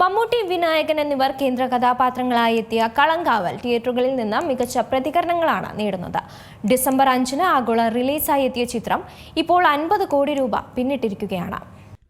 മമ്മൂട്ടി വിനായകൻ എന്നിവർ കേന്ദ്ര കഥാപാത്രങ്ങളായി എത്തിയ കളങ്കാവൽ തിയേറ്ററുകളിൽ നിന്ന് മികച്ച പ്രതികരണങ്ങളാണ് നേടുന്നത്. ഡിസംബർ അഞ്ചിന് ആഗോള റിലീസായി എത്തിയ ചിത്രം ഇപ്പോൾ അൻപത് കോടി രൂപ പിന്നിട്ടിരിക്കുകയാണ്.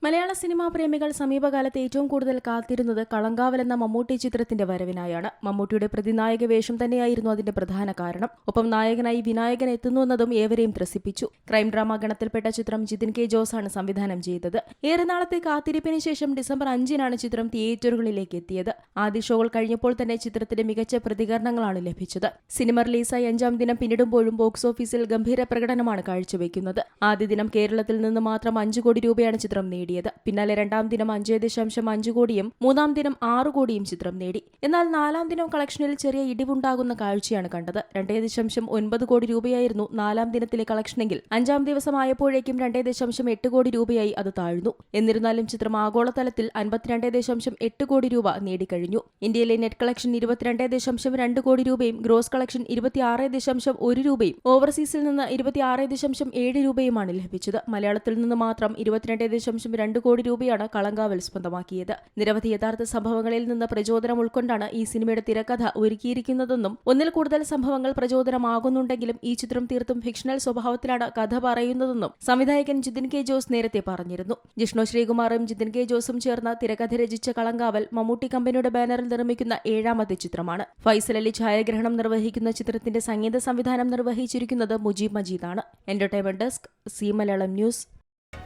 മലയാള സിനിമാ പ്രേമികൾ സമീപകാലത്ത് ഏറ്റവും കൂടുതൽ കാത്തിരുന്നത് കളങ്കാവൽ എന്ന മമ്മൂട്ടി ചിത്രത്തിന്റെ വരവിനായാണ്. മമ്മൂട്ടിയുടെ പ്രതിനായക വേഷം തന്നെയായിരുന്നു അതിന്റെ പ്രധാന കാരണം. ഒപ്പം നായകനായി വിനായകൻ എത്തുന്നുവെന്നതും ഏവരെയും ത്രസിപ്പിച്ചു. ക്രൈം ഡ്രാമ ഗണത്തിൽപ്പെട്ട ചിത്രം ജിതിൻ കെ ആണ് സംവിധാനം ചെയ്തത്. ഏറെ നാളത്തെ കാത്തിരിപ്പിന് ശേഷം ഡിസംബർ അഞ്ചിനാണ് ചിത്രം തിയേറ്ററുകളിലേക്ക് എത്തിയത്. ആദ്യ ഷോകൾ കഴിഞ്ഞപ്പോൾ തന്നെ ചിത്രത്തിന്റെ മികച്ച പ്രതികരണങ്ങളാണ് ലഭിച്ചത്. സിനിമ റിലീസായി അഞ്ചാം ദിനം പിന്നിടുമ്പോഴും ബോക്സ് ഓഫീസിൽ ഗംഭീര പ്രകടനമാണ് കാഴ്ചവെക്കുന്നത്. ആദ്യ ദിനം കേരളത്തിൽ നിന്ന് മാത്രം അഞ്ചു കോടി രൂപയാണ് ചിത്രം നേടിയത്. പിന്നാലെ രണ്ടാം ദിനം അഞ്ച് ദശാംശം അഞ്ച് കോടിയും മൂന്നാം ദിനം ആറ് കോടിയും ചിത്രം നേടി. എന്നാൽ നാലാം ദിനം കളക്ഷനിൽ ചെറിയ ഇടിവുണ്ടാകുന്ന കാഴ്ചയാണ് കണ്ടത്. രണ്ടേ ദശാംശം ഒൻപത് കോടി രൂപയായിരുന്നു നാലാം ദിനത്തിലെ കളക്ഷനെങ്കിൽ അഞ്ചാം ദിവസമായപ്പോഴേക്കും രണ്ടേ ദശാംശം എട്ട് കോടി രൂപയായി അത് താഴ്ന്നു. എന്നിരുന്നാലും ചിത്രം ആഗോളതലത്തിൽ അൻപത്തിരണ്ട് ദശാംശം എട്ട് കോടി രൂപ നേടിക്കഴിഞ്ഞു. ഇന്ത്യയിലെ നെറ്റ് കളക്ഷൻ ഇരുപത്തിരണ്ട് ദശാംശം രണ്ട് കോടി രൂപയും ഗ്രോസ് കളക്ഷൻ ഇരുപത്തിയാറ് ദശാംശം ഒരു രൂപയും ഓവർസീസിൽ നിന്ന് ഇരുപത്തിയാറ് ദശാംശം ഏഴ് രൂപയുമാണ് ലഭിച്ചത്. മലയാളത്തിൽ നിന്ന് മാത്രം ഇരുപത്തിരണ്ട് ദശാംശം രണ്ട് കോടി രൂപയാണ് കളങ്കാവൽ സ്വന്തമാക്കിയത്. നിരവധി യഥാർത്ഥ സംഭവങ്ങളിൽ നിന്ന് പ്രചോദനം ഉൾക്കൊണ്ടാണ് ഈ സിനിമയുടെ തിരക്കഥ ഒരുക്കിയിരിക്കുന്നതെന്നും ഒന്നിൽ കൂടുതൽ സംഭവങ്ങൾ പ്രചോദനമാകുന്നുണ്ടെങ്കിലും ഈ ചിത്രം തീർത്തും ഫിക്ഷണൽ സ്വഭാവത്തിലാണ് കഥ പറയുന്നതെന്നും സംവിധായകൻ ജിതിൻ കെ ജോസ് നേരത്തെ പറഞ്ഞിരുന്നു. ജിഷ്ണു ശ്രീകുമാറും ജിതിൻ കെ ജോസും ചേർന്ന് തിരക്കഥ രചിച്ച കളങ്കാവൽ മമ്മൂട്ടി കമ്പനിയുടെ ബാനറിൽ നിർമ്മിക്കുന്ന ഏഴാമത്തെ ചിത്രമാണ്. ഫൈസൽ അലി ഛായാഗ്രഹണം നിർവഹിക്കുന്ന ചിത്രത്തിന്റെ സംഗീത സംവിധാനം നിർവഹിച്ചിരിക്കുന്നത് Mujeeb മജീദാണ്. Entertainment desk Zee Malayalam news